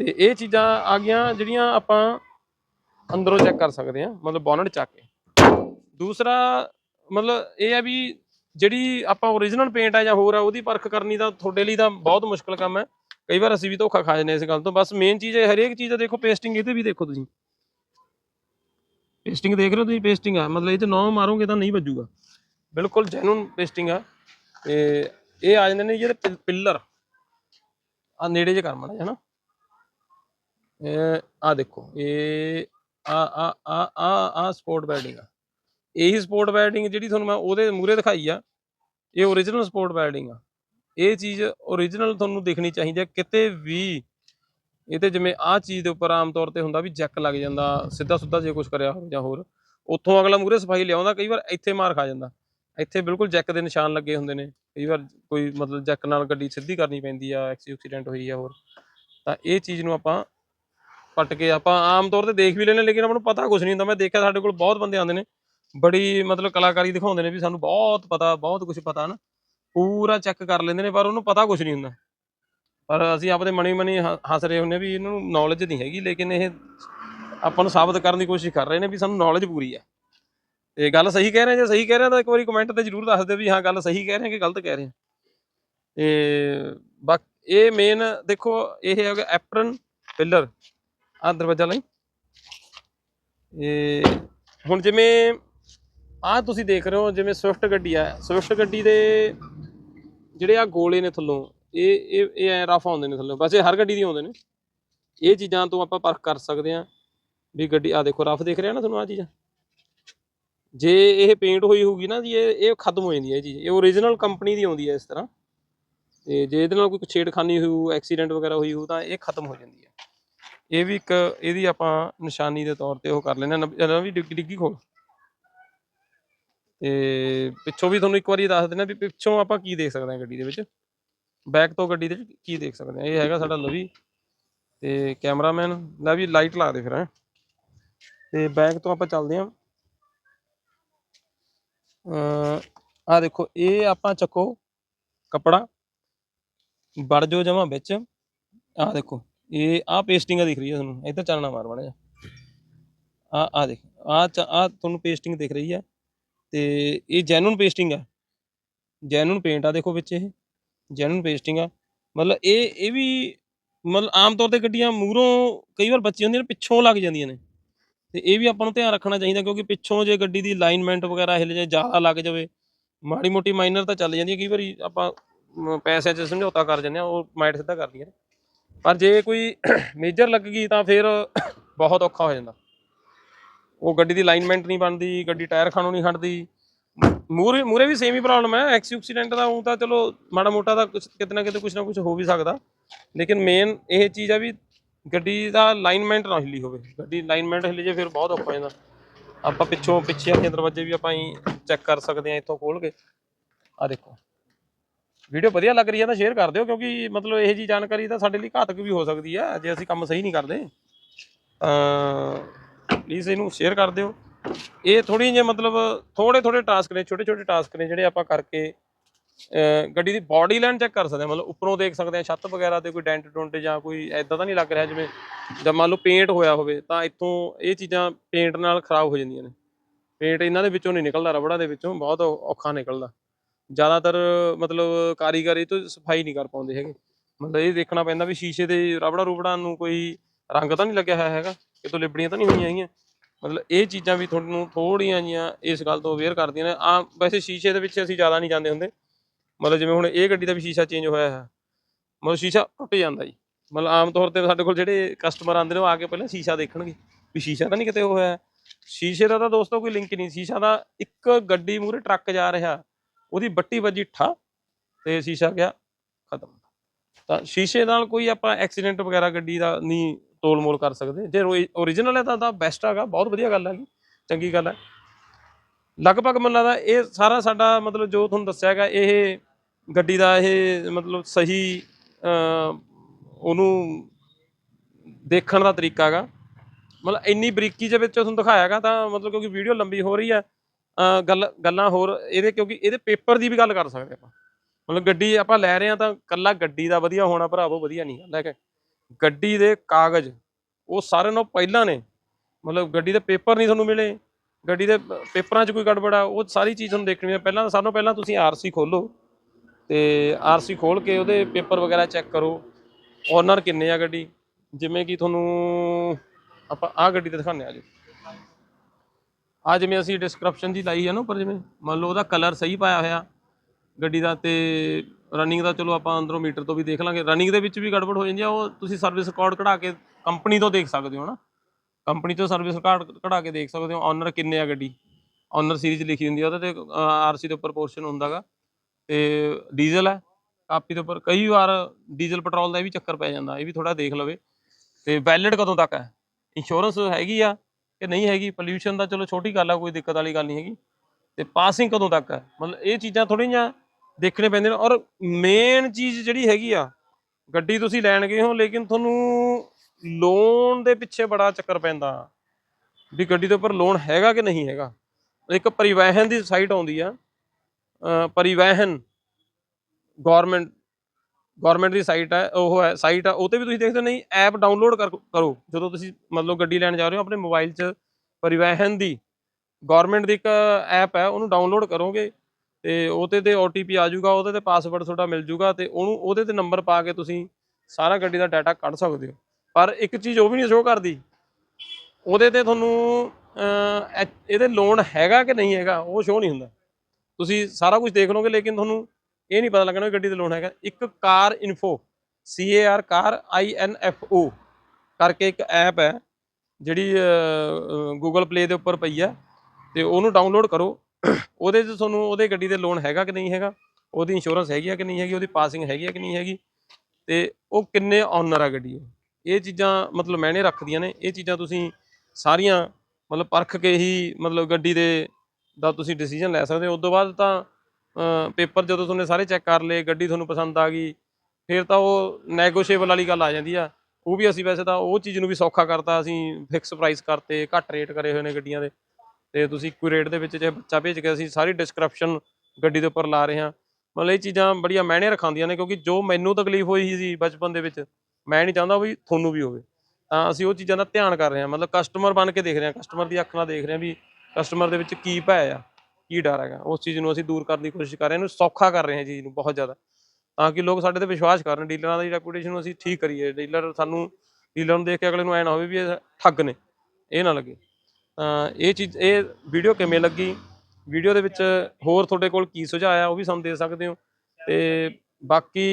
Speaker 1: ਤੇ ਇਹ ਚੀਜ਼ਾਂ ਆ ਗਈਆਂ ਜਿਹੜੀਆਂ ਆਪਾਂ ਅੰਦਰੋਂ ਚੈੱਕ ਕਰ ਸਕਦੇ ਹਾਂ, ਮਤਲਬ ਬੋਨਟ ਚੱਕ ਕੇ। ਦੂਸਰਾ, ਮਤਲਬ ਇਹ ਹੈ ਵੀ ਜਿਹੜੀ ਆਪਾਂ ਓਰੀਜਨਲ ਪੇਂਟ ਆ ਜਾਂ ਹੋਰ ਆ, ਉਹਦੀ ਪਰਖ ਕਰਨੀ ਤਾਂ ਤੁਹਾਡੇ ਲਈ ਤਾਂ ਬਹੁਤ ਮੁਸ਼ਕਲ ਕੰਮ ਹੈ। ਕਈ ਵਾਰ ਅਸੀਂ ਵੀ ਧੋਖਾ ਖਾ ਜਾਂਦੇ ਇਸ ਗੱਲ ਤੋਂ। ਬਸ ਮੇਨ ਚੀਜ਼ ਹੈ ਹਰੇਕ ਚੀਜ਼ ਦਾ ਦੇਖੋ ਪੇਸਟਿੰਗ ਇਹਦੇ ਵੀ ਦੇਖੋ ਤੁਸੀਂ। ਪੇਸਟਿੰਗ ਦੇਖ ਰਹੇ ਹੋ ਤੁਸੀਂ ਪੇਸਟਿੰਗ ਆ। ਮਤਲਬ ਇਹ ਤੇ ਨੌ ਮਾਰੋਗੇ ਤਾਂ ਨਹੀਂ ਵੱਜੂਗਾ। ਬਿਲਕੁਲ ਜੈਨੂਨ ਪੇਸਟਿੰਗ ਆ। ਤੇ ਇਹ ਆ ਜਾਂਦੇ ਨੇ ਜਿਹੜੇ ਪਿੱਲਰ ਆ ਨੇੜੇ ਜੇ ਕਰ ਮਾੜਾ ਜਿਹਾ ਨਾ। ਆ ਦੇਖੋ, ਇਹ ਆ ਆ ਆ ਆ ਆ ਸਪੋਰਟ ਬੈਡਿੰਗ ਆ। ਇਹੀ ਸਪੋਰਟ ਬੈਡਿੰਗ ਜਿਹੜੀ ਤੁਹਾਨੂੰ ਮੈਂ ਉਹਦੇ ਮੂਰੇ ਦਿਖਾਈ ਆ, ਇਹ ਓਰੀਜਨਲ ਸਪੋਰਟ ਬੈਡਿੰਗ ਆ। ਇਹ ਚੀਜ਼ ਓਰੀਜਨਲ ਤੁਹਾਨੂੰ ਦੇਖਣੀ ਚਾਹੀਦੀ ਹੈ ਕਿਤੇ ਵੀ ਇਹ ਤੇ ਜਿਵੇਂ ਆਹ ਚੀਜ਼ ਦੇ ਉੱਪਰ ਆਮ ਤੌਰ ਤੇ ਹੁੰਦਾ ਵੀ ਜੈਕ ਲੱਗ ਜਾਂਦਾ ਸਿੱਧਾ ਸੁੱਧਾ ਜੇ ਕੁਝ ਕਰਿਆ ਹੋਵੇ ਜਾਂ ਹੋਰ, ਉੱਥੋਂ ਅਗਲਾ ਮੂਰੇ ਸਫ਼ਾਈ ਲਿਆਉਂਦਾ, ਕਈ ਵਾਰ ਇੱਥੇ ਮਾਰ ਖਾ ਜਾਂਦਾ। ਇੱਥੇ ਬਿਲਕੁਲ ਜੈਕ ਦੇ ਨਿਸ਼ਾਨ ਲੱਗੇ ਹੁੰਦੇ ਨੇ, ਕਈ ਵਾਰ ਕੋਈ ਮਤਲਬ ਜੈਕ ਨਾਲ ਗੱਡੀ ਸਿੱਧੀ ਕਰਨੀ ਪੈਂਦੀ ਆ ਐਕਸੀਡੈਂਟ ਹੋਈ ਆ ਹੋਰ, ਤਾਂ ਇਹ ਚੀਜ਼ ਨੂੰ ਆਪਾਂ ਪੱਟ ਕੇ ਆਪਾਂ ਆਮ ਤੌਰ ਤੇ ਦੇਖ ਵੀ ਲੈਨੇ ਲੇਕਿਨ ਆਪਾਂ ਨੂੰ ਪਤਾ ਕੁਝ ਨਹੀਂ ਹੁੰਦਾ। ਮੈਂ ਦੇਖਿਆ ਸਾਡੇ ਕੋਲ ਬਹੁਤ ਬੰਦੇ ਆਉਂਦੇ ਨੇ, ਬੜੀ ਮਤਲਬ ਕਲਾਕਾਰੀ ਦਿਖਾਉਂਦੇ ਨੇ ਵੀ ਸਾਨੂੰ ਬਹੁਤ ਪਤਾ, ਬਹੁਤ ਕੁਝ ਪਤਾ ਨਾ ਪੂਰਾ ਚੈੱਕ ਕਰ ਲੈਂਦੇ ਨੇ, ਪਰ ਉਹਨੂੰ ਪਤਾ ਕੁਝ ਨਹੀਂ ਹੁੰਦਾ। ਪਰ ਅਸੀਂ ਆਪਦੇ ਮਣੀ ਮਣੀ ਹੱਸ ਰਹੇ ਹੁੰਨੇ ਵੀ ਇਹਨਾਂ ਨੂੰ ਨੌਲੇਜ ਨਹੀਂ ਹੈਗੀ, ਲੇਕਿਨ ਇਹ ਆਪਾਂ ਨੂੰ ਸਾਬਤ ਕਰਨ ਦੀ ਕੋਸ਼ਿਸ਼ ਕਰ ਰਹੇ ਨੇ ਵੀ ਸਾਨੂੰ ਨੌਲੇਜ ਪੂਰੀ ਹੈ। ਤੇ ਗੱਲ ਸਹੀ ਕਹਿ ਰਹੇ ਜੇ ਸਹੀ ਕਹਿ ਰਹੇ ਤਾਂ ਇੱਕ ਵਾਰੀ ਕਮੈਂਟ ਤੇ ਜਰੂਰ ਦੱਸ ਦਿਓ ਵੀ ਹਾਂ, ਗੱਲ ਸਹੀ ਕਹਿ ਰਹੇ ਕਿ ਗਲਤ ਕਹਿ ਰਹੇ ਤੇ ਬਾਕ, ਇਹ ਮੇਨ ਦੇਖੋ, ਇਹ ਹੈਗਾ ਐਪਰਨ ਪਿਲਰ ਆ ਦਰਵਾਜ਼ਾ ਲਈ। ਇਹ ਹੁਣ ਜਿਵੇਂ ਆ ਤੁਸੀਂ ਦੇਖ ਰਹੇ ਹੋ, ਜਿਵੇਂ ਸਵਿਫਟ ਗੱਡੀ ਆ। ਸਵਿਫਟ ਗੱਡੀ ਦੇ ਜਿਹੜੇ ਆ ਗੋਲੇ ਨੇ ਥੱਲੋਂ, ਇਹ ਇਹ ਇਹ ਐ ਰਫ ਆਉਂਦੇ ਨੇ ਥੱਲੋਂ। ਵੈਸੇ ਹਰ ਗੱਡੀ ਦੀ ਆਉਂਦੇ ਨੇ। ਇਹ ਚੀਜ਼ਾਂ ਤੋਂ ਆਪਾਂ ਪਰਖ ਕਰ ਸਕਦੇ ਆ ਵੀ ਗੱਡੀ ਆ ਦੇਖੋ ਰਫ ਦਿਖ ਰਿਹਾ ਨਾ ਤੁਹਾਨੂੰ ਆ ਚੀਜ਼ਾਂ? ਜੇ ਇਹ ਪੇਂਟ ਹੋਈ ਹੋਊਗੀ ਨਾ ਜੀ, ਇਹ ਇਹ ਖਤਮ ਹੋ ਜਾਂਦੀ ਹੈ ਇਹ ਚੀਜ਼। ਇਹ ਓਰੀਜਨਲ ਕੰਪਨੀ ਦੀ ਆਉਂਦੀ ਹੈ ਇਸ ਤਰ੍ਹਾਂ। ਤੇ ਜੇ ਇਹਦੇ ਨਾਲ ਕੋਈ ਛੇੜਖਾਨੀ ਹੋਊ ਐਕਸੀਡੈਂਟ ਵਗੈਰਾ ਹੋਈ ਹੋਊ, ਤਾਂ ਇਹ ਖਤਮ ਹੋ ਜਾਂਦੀ ਹੈ। ਇਹ ਵੀ ਇੱਕ ਇਹਦੀ ਆਪਾਂ ਨਿਸ਼ਾਨੀ ਦੇ ਤੌਰ ਤੇ ਉਹ ਕਰ ਲੈਂਦੇ ਹਾਂ। ਵੀ ਡਿੱਗੀ ਡਿੱਗੀ ਖੋਲ। ਤੇ ਪਿੱਛੋਂ ਵੀ ਤੁਹਾਨੂੰ ਇੱਕ ਵਾਰੀ ਦੱਸ ਦਿੰਦਾ ਵੀ ਪਿੱਛੋਂ ਆਪਾਂ ਕੀ ਦੇਖ ਸਕਦੇ ਹਾਂ ਗੱਡੀ ਦੇ ਵਿੱਚ। ਬੈਕ ਤੋਂ ਗੱਡੀ ਦੇ ਕੀ ਦੇਖ ਸਕਦੇ ਹਾਂ। ਇਹ ਹੈਗਾ ਸਾਡਾ ਲਵੀ ਤੇ ਕੈਮਰਾਮੈਨ। ਲੈ ਵੀ ਲਾਈਟ ਲਾ ਦੇ ਫਿਰ, ਹੈਂ। ਤੇ ਬੈਕ ਤੋਂ ਆਪਾਂ ਚੱਲਦੇ ਹਾਂ। ਅ ਆ ਦੇਖੋ, ਇਹ ਆਪਾਂ ਚੱਕੋ ਕਪੜਾ। ਵੜ ਜੋ ਜਮਾ ਵਿੱਚ। ਆ ਦੇਖੋ। ਇਹ ਆ ਪੇਸਟਿੰਗ ਦਿਖ ਰਹੀ ਹੈ ਤੁਹਾਨੂੰ। ਇੱਧਰ ਚੱਲਣਾ ਮਾਰ ਮਾੜਾ ਆ ਆ ਦੇਖ ਆ ਆ ਤੁਹਾਨੂੰ ਪੇਸਟਿੰਗ ਦਿਖ ਰਹੀ ਹੈ ਤੇ ਇਹ ਜੈਨੂਨ ਪੇਸਟਿੰਗ ਆ। ਜੈਨੂਨ ਪੇਂਟ ਆ ਦੇਖੋ ਵਿੱਚ ਇਹ। ਜੈਨੂਨ ਪੇਸਟਿੰਗ ਆ। ਮਤਲਬ ਇਹ ਇਹ ਵੀ ਮਤਲਬ ਆਮ ਤੌਰ ਤੇ ਗੱਡੀਆਂ ਮੂਹਰੋਂ ਕਈ ਵਾਰ ਬੱਚੀ ਹੁੰਦੀਆਂ ਨੇ ਪਿੱਛੋਂ ਲੱਗ ਜਾਂਦੀਆਂ ਨੇ। ਤੇ ਇਹ ਵੀ ਆਪਾਂ ਨੂੰ ਧਿਆਨ ਰੱਖਣਾ ਚਾਹੀਦਾ ਕਿਉਂਕਿ ਪਿੱਛੋਂ ਜੇ ਗੱਡੀ ਦੀ ਅਲਾਈਨਮੈਂਟ ਵਗੈਰਾ ਹਿੱਲ ਜਾਏ ਜ਼ਿਆਦਾ ਲੱਗ ਜਾਵੇ ਮਾੜੀ ਮੋਟੀ ਮਾਈਨਰ ਤਾਂ ਚੱਲ ਜਾਂਦੀ ਹੈ ਕਈ ਵਾਰੀ ਆਪਾਂ ਮ, ਪੈਸਿਆਂ 'ਚ ਸਮਝੌਤਾ ਕਰ ਜਾਂਦੇ ਆ ਉਹ ਮਾਈਂਡ ਸਿੱਧਾ ਕਰਦੀਆਂ ਨੇ। ਪਰ ਜੇ ਕੋਈ ਮੇਜਰ ਲੱਗ ਗਈ ਤਾਂ ਫਿਰ ਬਹੁਤ ਔਖਾ ਹੋ ਜਾਂਦਾ। ਉਹ ਗੱਡੀ ਦੀ ਅਲਾਈਨਮੈਂਟ ਨਹੀਂ ਬਣਦੀ, ਗੱਡੀ ਟਾਇਰ ਖਾਣੋਂ ਨਹੀਂ ਹਟਦੀ। ਮੂਰੇ ਮੂਰੇ ਵੀ ਸੇਮ ਹੀ ਪ੍ਰੋਬਲਮ ਹੈ ਐਕਸੀ ਐਕਸੀਡੈਂਟ ਦਾ ਉਹ ਤਾਂ ਚਲੋ ਮਾੜਾ ਮੋਟਾ ਤਾਂ ਕੁਛ, ਕਿਤੇ ਨਾ ਕਿਤੇ ਕੁਛ ਨਾ ਕੁਛ ਹੋ ਵੀ ਸਕਦਾ। ਲੇਕਿਨ ਮੇਨ ਇਹ ਚੀਜ਼ ਆ ਵੀ ਗੱਡੀ ਦਾ ਅਲਾਈਨਮੈਂਟ ਨਾ ਹਿੱਲੀ ਹੋਵੇ। ਗੱਡੀ ਅਲਾਈਨਮੈਂਟ ਹਿੱਲ ਜੇ ਫਿਰ ਬਹੁਤ ਔਖਾ ਹੋ ਜਾਂਦਾ। ਆਪਾਂ ਪਿੱਛੋਂ ਪਿੱਛੇ ਵਾਲੇ ਦਰਵਾਜ਼ੇ ਵੀ ਆਪਾਂ ਹੀ ਚੈੱਕ ਕਰ ਸਕਦੇ ਹਾਂ, ਇੱਥੋਂ ਖੋਲ ਕੇ। ਆ ਦੇਖੋ। ਵੀਡੀਓ ਵਧੀਆ ਲੱਗ ਰਹੀ ਹੈ ਤਾਂ ਸ਼ੇਅਰ ਕਰ ਦਿਓ, ਕਿਉਂਕਿ ਮਤਲਬ ਇਹ ਜੀ ਜਾਣਕਾਰੀ ਤਾਂ ਸਾਡੇ ਲਈ ਘਾਤਕ ਵੀ ਹੋ ਸਕਦੀ ਹੈ, ਜੇ ਅਸੀਂ ਕੰਮ ਸਹੀ ਨਹੀਂ ਕਰਦੇ, ਤਾਂ ਪਲੀਜ਼ ਇਹਨੂੰ ਸ਼ੇਅਰ ਕਰ ਦਿਓ। ਇਹ ਥੋੜੀ ਜਿਹੀ ਮਤਲਬ ਥੋੜੇ ਥੋੜੇ ਟਾਸਕ ਨੇ, ਛੋਟੇ ਛੋਟੇ ਟਾਸਕ ਨੇ ਜਿਹੜੇ ਆਪਾਂ ਕਰਕੇ ਗੱਡੀ ਦੀ ਬਾਡੀ ਲਾਈਨ ਚੈੱਕ ਕਰ ਸਕਦੇ ਹਾਂ, ਮਤਲਬ ਉੱਪਰੋਂ ਦੇਖ ਸਕਦੇ ਹਾਂ, ਛੱਤ ਵਗੈਰਾ ਤੇ ਕੋਈ ਡੈਂਟ ਡੁੰਟ ਜਾਂ ਕੋਈ ਐਦਾਂ ਤਾਂ ਨਹੀਂ ਲੱਗ ਰਿਹਾ ਜਿਵੇਂ ਜਦ ਮੰਨ ਲਓ ਪੇਂਟ ਹੋਇਆ ਹੋਵੇ, ਤਾਂ ਇੱਥੋਂ ਇਹ ਚੀਜ਼ਾਂ ਪੇਂਟ ਨਾਲ ਖਰਾਬ ਹੋ ਜਾਂਦੀਆਂ ਨੇ। ਪੇਂਟ ਇਹਨਾਂ ਦੇ ਵਿੱਚੋਂ ਨਹੀਂ ਨਿਕਲਦਾ, ਰਬੜਾਂ ਦੇ ਵਿੱਚੋਂ ਬਹੁਤ ਔਖਾ ਨਿਕਲਦਾ। ਜ਼ਿਆਦਾਤਰ ਮਤਲਬ ਕਾਰੀਗਰੀ ਤੋਂ ਸਫ਼ਾਈ ਨਹੀਂ ਕਰ ਪਾਉਂਦੇ ਹੈਗੇ। ਮਤਲਬ ਇਹ ਦੇਖਣਾ ਪੈਂਦਾ ਵੀ ਸ਼ੀਸ਼ੇ ਦੇ ਰਬੜਾ ਰੁਬੜਾਂ ਨੂੰ ਕੋਈ ਰੰਗ ਤਾਂ ਨਹੀਂ ਲੱਗਿਆ ਹੋਇਆ ਹੈਗਾ, ਕਿਤੋਂ ਲਿਬੜੀਆਂ ਤਾਂ ਨਹੀਂ ਹੋਈਆਂ ਹੈਗੀਆਂ। ਮਤਲਬ ਇਹ ਚੀਜ਼ਾਂ ਵੀ ਤੁਹਾਨੂੰ ਥੋੜੀਆਂ ਜੀਆਂ ਇਸ ਗੱਲ ਤੋਂ ਅਵੇਅਰ ਕਰਦੀਆਂ ਨੇ। ਆ ਵੈਸੇ ਸ਼ੀਸ਼ੇ ਦੇ ਵਿੱਚ ਅਸੀਂ ਜ਼ਿਆਦਾ ਨਹੀਂ ਜਾਂਦੇ ਹੁੰਦੇ। ਮਤਲਬ ਜਿਵੇਂ ਹੁਣ ਇਹ ਗੱਡੀ ਦਾ ਵੀ ਸ਼ੀਸ਼ਾ ਚੇਂਜ ਹੋਇਆ ਹੈ। ਮਤਲਬ ਸ਼ੀਸ਼ਾ ਟੁੱਟ ਜਾਂਦਾ ਜੀ। ਮਤਲਬ ਆਮ ਤੌਰ ਤੇ ਸਾਡੇ ਕੋਲ ਜਿਹੜੇ ਕਸਟਮਰ ਆਉਂਦੇ ਨੇ ਉਹ ਆ ਕੇ ਪਹਿਲਾਂ ਸ਼ੀਸ਼ਾ ਦੇਖਣਗੇ ਵੀ ਸ਼ੀਸ਼ਾ ਤਾਂ ਨਹੀਂ ਕਿਤੇ ਹੋਇਆ। ਸ਼ੀਸ਼ੇ ਦਾ ਤਾਂ ਦੋਸਤੋ ਕੋਈ ਲਿੰਕ ਨਹੀਂ। ਸ਼ੀਸ਼ਾ ਦਾ ਇੱਕ ਗੱਡੀ ਮੂਰੇ ਟਰੱਕ ਜਾ ਰਿਹਾ। ਉਹਦੀ ਬੱਟੀ ਵੱਜੀ ਠਾ ਤੇ ਸ਼ੀਸ਼ਾ ਗਿਆ ਖਤਮ। ਤਾਂ ਸ਼ੀਸ਼ੇ ਨਾਲ ਕੋਈ ਆਪਾਂ ਐਕਸੀਡੈਂਟ ਵਗੈਰਾ ਗੱਡੀ ਦਾ ਨਹੀਂ ਤੋਲ ਮੋਲ ਕਰ ਸਕਦੇ। ਜੇ ਓਰੀਜਨਲ ਹੈ ਤਾਂ ਤਾਂ ਬੈਸਟ ਹੈਗਾ, ਬਹੁਤ ਵਧੀਆ ਗੱਲ ਹੈਗੀ, ਚੰਗੀ ਗੱਲ ਹੈ। ਲਗਭਗ ਮੈਨੂੰ ਲੱਗਦਾ ਇਹ ਸਾਰਾ ਸਾਡਾ ਮਤਲਬ ਜੋ ਤੁਹਾਨੂੰ ਦੱਸਿਆ ਹੈਗਾ, ਇਹ ਗੱਡੀ ਦਾ ਇਹ ਮਤਲਬ ਸਹੀ ਉਹਨੂੰ ਦੇਖਣ ਦਾ ਤਰੀਕਾ ਹੈਗਾ। ਮਤਲਬ ਇੰਨੀ ਬਰੀਕੀ ਦੇ ਵਿੱਚ ਤੁਹਾਨੂੰ ਦਿਖਾਇਆ ਦਿਖਾਇਆਗਾ ਤਾਂ ਮਤਲਬ ਕਿਉਂਕਿ ਵੀਡੀਓ ਲੰਬੀ ਹੋ ਰਹੀ ਹੈ ਗੱਲ, ਗੱਲਾਂ ਹੋਰ, ਇਹਦੇ ਕਿਉਂਕਿ ਇਹਦੇ ਪੇਪਰ ਦੀ ਵੀ ਗੱਲ ਕਰ ਸਕਦੇ ਆਪਾਂ। ਮਤਲਬ ਗੱਡੀ ਆਪਾਂ ਲੈ ਰਹੇ ਆ ਤਾਂ ਕੱਲਾ ਗੱਡੀ ਦਾ ਵਧੀਆ ਹੋਣਾ ਭਰਾਵੋ ਵਧੀਆ ਨਹੀਂ ਗੱਲ ਹੈ ਕਿ। ਗੱਡੀ ਦੇ ਕਾਗਜ਼, ਉਹ ਸਾਰਿਆਂ ਨਾਲੋਂ ਪਹਿਲਾਂ ਨੇ। ਮਤਲਬ ਗੱਡੀ ਦੇ ਪੇਪਰ ਨਹੀਂ ਤੁਹਾਨੂੰ ਮਿਲੇ। ਗੱਡੀ ਦੇ ਪੇਪਰਾਂ 'ਚ ਕੋਈ ਗੜਬੜ ਆ, ਉਹ ਸਾਰੀ ਚੀਜ਼ ਤੁਹਾਨੂੰ ਦੇਖਣੀ ਹੈ ਪਹਿਲਾਂ ਤਾਂ ਸਾਨੂੰ ਪਹਿਲਾਂ ਤੁਸੀਂ ਆਰਸੀ ਖੋਲੋ ਤੇ ਆਰਸੀ ਖੋਲ ਕੇ ਉਹਦੇ ਪੇਪਰ ਵਗੈਰਾ ਚੈੱਕ ਕਰੋ। ਓਨਰ ਕਿੰਨੇ ਆ ਗੱਡੀ? ਜਿਵੇਂ ਕਿ ਤੁਹਾਨੂੰ ਆਪਾਂ ਆਹ ਗੱਡੀ ਤੇ ਦਿਖਾਉਂਦੇ ਆ ਜੀ। ਆ ਜਿਵੇਂ ਅਸੀਂ ਡਿਸਕ੍ਰਿਪਸ਼ਨ ਜੀ ਲਾਈ ਹੈ ਨਾ ਉੱਪਰ ਜਿਵੇਂ ਮੰਨ ਲਓ ਉਹਦਾ ਕਲਰ ਸਹੀ ਪਾਇਆ ਹੋਇਆ ਗੱਡੀ ਦਾ ਤੇ ਰਨਿੰਗ ਦਾ ਚਲੋ ਆਪਾਂ ਅੰਦਰੋਂ ਮੀਟਰ ਤੋਂ ਵੀ ਦੇਖ ਲਾਂਗੇ। ਰਨਿੰਗ ਦੇ ਵਿੱਚ ਵੀ ਗੜਬੜ ਹੋ ਜਾਂਦੀ ਆ, ਉਹ ਤੁਸੀਂ ਸਰਵਿਸ ਰਿਕਾਰਡ ਕਢਾ ਕੇ ਕੰਪਨੀ ਤੋਂ ਦੇਖ ਸਕਦੇ ਹੋ ਨਾ। ਕੰਪਨੀ ਤੋਂ ਸਰਵਿਸ ਰਿਕਾਰਡ ਕਢਾ ਕੇ ਦੇਖ ਸਕਦੇ ਹੋ ਓਨਰ ਕਿੰਨੇ ਆ ਗੱਡੀ। ਓਨਰ ਸੀਰੀਜ਼ ਲਿਖੀ ਹੁੰਦੀ ਆ, ਉਹਦੇ ਤੇ ਆਰਸੀ ਦੇ ਉੱਪਰ ਪੋਰਸ਼ਨ ਹੁੰਦਾਗਾ। ਤੇ ਡੀਜ਼ਲ ਹੈ ਕਾਪੀ ਦੇ ਉੱਪਰ ਕਈ ਵਾਰ ਡੀਜ਼ਲ ਪੈਟਰੋਲ ਦਾ ਇਹ ਵੀ ਚੱਕਰ ਪੈ ਜਾਂਦਾ, ਇਹ ਵੀ ਥੋੜਾ ਦੇਖ ਲਵੇ। ਤੇ ਵੈਲਿਡ ਕਦੋਂ ਤੱਕ ਹੈ ਇੰਸ਼ੋਰੈਂਸ ਹੈਗੀ ਆ ਕਿ ਨਹੀਂ ਹੈਗੀ ਪੋਲਿਊਸ਼ਨ ਦਾ ਚਲੋ ਛੋਟੀ ਗੱਲ ਆ, ਕੋਈ ਦਿੱਕਤ ਵਾਲੀ ਗੱਲ ਨਹੀਂ ਹੈਗੀ। ਤੇ ਪਾਸਿੰਗ ਕਦੋਂ ਤੱਕ ਹੈ ਮਤਲਬ ਇਹ ਚੀਜ਼ਾਂ ਥੋੜ੍ਹੀਆਂ ਦੇਖਣੇ ਪੈਂਦੀਆਂ ਨੇ। ਔਰ ਮੇਨ ਚੀਜ਼ ਜਿਹੜੀ ਹੈਗੀ ਆ, ਗੱਡੀ ਤੁਸੀਂ ਲੈਣ ਗਏ ਹੋ, ਲੇਕਿਨ ਤੁਹਾਨੂੰ ਲੋਨ ਦੇ ਪਿੱਛੇ ਬੜਾ ਚੱਕਰ ਪੈਂਦਾ ਵੀ ਗੱਡੀ ਦੇ ਉੱਪਰ ਲੋਨ ਹੈਗਾ ਕਿ ਨਹੀਂ ਹੈਗਾ। ਇੱਕ ਪਰਿਵਾਹਨ ਦੀ ਸਾਈਟ ਆਉਂਦੀ ਆ, ਅਹ ਪਰਿਵਾਹਨ ਗਵਰਨਮੈਂਟ ਗਵਰਨਮੈਂਟ ਦੀ ਸਾਈਟ ਹੈ, ਉਹ ਹੈ ਸਾਈਟ ਆ, ਉਹ ਤੇ ਵੀ ਤੁਸੀਂ ਦੇਖਦੇ ਹੋ ਨਹੀਂ ਐਪ ਡਾਊਨਲੋਡ ਕਰੋ ਜਦੋਂ ਤੁਸੀਂ ਮਤਲਬ ਗੱਡੀ ਲੈਣ ਜਾ ਰਹੇ ਹੋ, ਆਪਣੇ ਮੋਬਾਈਲ 'ਚ ਪਰਿਵਾਹਨ ਦੀ, ਗਵਰਨਮੈਂਟ ਦੀ ਇੱਕ ਐਪ ਹੈ, ਉਹਨੂੰ ਡਾਊਨਲੋਡ ਕਰੋਗੇ, ਤੇ ਉਹਦੇ ਤੇ OTP ਆ ਜਾਊਗਾ, ਉਹਦੇ ਤੇ ਪਾਸਵਰਡ ਤੁਹਾਡਾ ਮਿਲ ਜਾਊਗਾ, ਤੇ ਉਹਨੂੰ, ਉਹਦੇ ਤੇ ਨੰਬਰ ਪਾ ਕੇ ਤੁਸੀਂ ਸਾਰਾ ਗੱਡੀ ਦਾ ਡਾਟਾ ਕੱਢ ਸਕਦੇ ਹੋ। ਪਰ ਇੱਕ ਚੀਜ਼ ਉਹ ਵੀ ਨਹੀਂ ਸ਼ੋਅ ਕਰਦੀ, ਉਹਦੇ ਤੇ ਤੁਹਾਨੂੰ ਐ- ਇਹਦੇ ਲੋਨ ਹੈਗਾ ਕਿ ਨਹੀਂ ਹੈਗਾ, ਉਹ ਸ਼ੋਅ ਨਹੀਂ ਹੁੰਦਾ। ਤੁਸੀਂ ਸਾਰਾ ਕੁਝ ਦੇਖ ਲਓਗੇ, ਲੇਕਿਨ ਤੁਹਾਨੂੰ ਇਹ ਨਹੀਂ ਪਤਾ ਲੱਗਣਾ ਕਿ ਗੱਡੀ ਤੇ ਲੋਨ ਹੈਗਾ। ਇੱਕ car info C A R car I N F O ਕਰਕੇ ਇੱਕ ਐਪ ਹੈ, ਜਿਹੜੀ ਗੂਗਲ ਪਲੇ ਦੇ ਉੱਪਰ ਪਈ ਹੈ। ਤੇ ਉਹਨੂੰ ਡਾਊਨਲੋਡ ਕਰੋ। ਉਹਦੇ 'ਚ ਤੁਹਾਨੂੰ ਉਹਦੇ ਗੱਡੀ ਦੇ ਲੋਨ ਹੈਗਾ ਕਿ ਨਹੀਂ ਹੈਗਾ, ਉਹਦੀ ਇੰਸ਼ੋਰੈਂਸ ਹੈਗੀ ਆ ਕਿ ਨਹੀਂ ਹੈਗੀ, ਉਹਦੀ ਪਾਸਿੰਗ ਹੈਗੀ ਆ ਕਿ ਨਹੀਂ ਹੈਗੀ, ਤੇ ਉਹ ਕਿੰਨੇ ਓਨਰ ਆ ਗੱਡੀ ਇਹ। ਚੀਜ਼ਾਂ ਮਤਲਬ ਮੈਨੇ ਰੱਖਦੀਆਂ ਨੇ। ਇਹ ਚੀਜ਼ਾਂ ਤੁਸੀਂ ਸਾਰੀਆਂ ਮਤਲਬ ਪਰਖ ਕੇ ਹੀ ਮਤਲਬ ਗੱਡੀ ਦੇ ਦਾ ਤੁਸੀਂ ਡਿਸੀਜਨ ਲੈ ਸਕਦੇ ਹੋ। ਉਸ ਤੋਂ ਬਾਅਦ ਤਾਂ ਪੇਪਰ ਜਦੋਂ ਤੁਹਾਨੂੰ ਸਾਰੇ ਚੈੱਕ ਕਰ ਲਏ, ਗੱਡੀ ਤੁਹਾਨੂੰ ਪਸੰਦ ਆ ਗਈ, ਫਿਰ ਤਾਂ ਉਹ ਨੈਗੋਸ਼ੀਏਬਲ ਵਾਲੀ ਗੱਲ ਆ ਜਾਂਦੀ ਆ। ਉਹ ਵੀ ਅਸੀਂ ਵੈਸੇ ਤਾਂ ਉਹ ਚੀਜ਼ ਨੂੰ ਵੀ ਸੌਖਾ ਕਰਤਾ, ਅਸੀਂ ਫਿਕਸ ਪ੍ਰਾਈਸ ਕਰਤੇ, ਘੱਟ ਰੇਟ ਕਰੇ ਹੋਏ ਨੇ ਗੱਡੀਆਂ ਦੇ। ਤੇ ਤੁਸੀਂ ਇੱਕੋ ਰੇਟ ਦੇ ਵਿੱਚ ਜੇ ਬੱਚਾ ਭੇਜ ਕੇ ਅਸੀਂ ਸਾਰੀ ਡਿਸਕ੍ਰਿਪਸ਼ਨ ਗੱਡੀ ਦੇ ਉੱਪਰ ਲਾ ਰਹੇ ਹਾਂ। ਮਤਲਬ ਇਹ ਚੀਜ਼ਾਂ ਬੜੀਆਂ ਮਾਇਨੇ ਰਖਾਉਂਦੀਆਂ ਨੇ, ਕਿਉਂਕਿ ਜੋ ਮੈਨੂੰ ਤਕਲੀਫ ਹੋਈ ਸੀ ਬਚਪਨ ਦੇ ਵਿੱਚ, ਮੈਂ ਨਹੀਂ ਚਾਹੁੰਦਾ ਵੀ ਤੁਹਾਨੂੰ ਵੀ ਹੋਵੇ। ਤਾਂ ਅਸੀਂ ਉਹ ਚੀਜ਼ਾਂ ਦਾ ਧਿਆਨ ਕਰ ਰਹੇ ਹਾਂ, ਮਤਲਬ ਕਸਟਮਰ ਬਣ ਕੇ ਦੇਖ ਰਹੇ ਹਾਂ ਕਸਟਮਰ ਦੀ ਅੱਖ ਨਾਲ ਦੇਖ ਰਹੇ ਹਾਂ ਵੀ ਕਸਟਮਰ ਦੇ ਵਿੱਚ ਕੀ ਭੈ ਆ। ਕੀ ਡਰ ਹੈਗਾ? ਉਸ ਚੀਜ਼ ਨੂੰ ਅਸੀਂ ਦੂਰ ਕਰਨ ਦੀ ਕੋਸ਼ਿਸ਼ ਕਰ ਰਹੇ ਹਾਂ, ਇਹਨੂੰ ਸੌਖਾ ਕਰ ਰਹੇ ਹਾਂ ਚੀਜ਼ ਨੂੰ ਬਹੁਤ ਜ਼ਿਆਦਾ। ਤਾਂ ਕਿ ਲੋਕ ਸਾਡੇ ਤੇ ਵਿਸ਼ਵਾਸ ਕਰਨ, ਡੀਲਰਾਂ ਦੀ ਰੈਪੂਟੇਸ਼ਨ ਨੂੰ ਅਸੀਂ ਠੀਕ ਕਰੀਏ। ਡੀਲਰ ਸਾਨੂੰ, ਡੀਲਰ ਨੂੰ ਦੇਖ ਕੇ ਅਗਲੇ ਨੂੰ ਐ ਨਾ ਹੋਵੇ ਵੀ ਇਹ ਠੱਗ ਨੇ, ਇਹ ਨਾ ਲੱਗੇ। ਤਾਂ ਇਹ ਚੀਜ਼, ਇਹ ਵੀਡੀਓ ਕਿਵੇਂ ਲੱਗੀ? ਵੀਡੀਓ ਦੇ ਵਿੱਚ ਹੋਰ ਤੁਹਾਡੇ ਕੋਲ ਕੀ ਸੁਝਾਅ ਆ ਉਹ ਵੀ ਸਾਨੂੰ ਦੇ ਸਕਦੇ ਹੋ। ਤੇ ਬਾਕੀ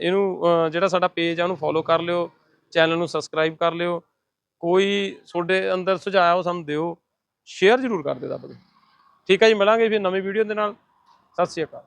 Speaker 1: ਇਹਨੂੰ ਜਿਹੜਾ ਸਾਡਾ ਪੇਜ ਆ, ਉਹਨੂੰ ਫੋਲੋ ਕਰ ਲਿਓ ਚੈਨਲ ਨੂੰ ਸਬਸਕ੍ਰਾਈਬ ਕਰ ਲਿਓ। ਕੋਈ ਤੁਹਾਡੇ ਅੰਦਰ ਸੁਝਾਅ ਉਹ ਸਾਨੂੰ ਦਿਓ। ਸ਼ੇਅਰ ਜ਼ਰੂਰ ਕਰ ਦਿਓ ਦੱਬ ਕੇ ਠੀਕ ਹੈ ਜੀ ਮਿਲਾਂਗੇ ਫਿਰ ਨਵੀਂ ਵੀਡੀਓ ਦੇ ਨਾਲ। ਸਤਿ ਸ਼੍ਰੀ ਅਕਾਲ।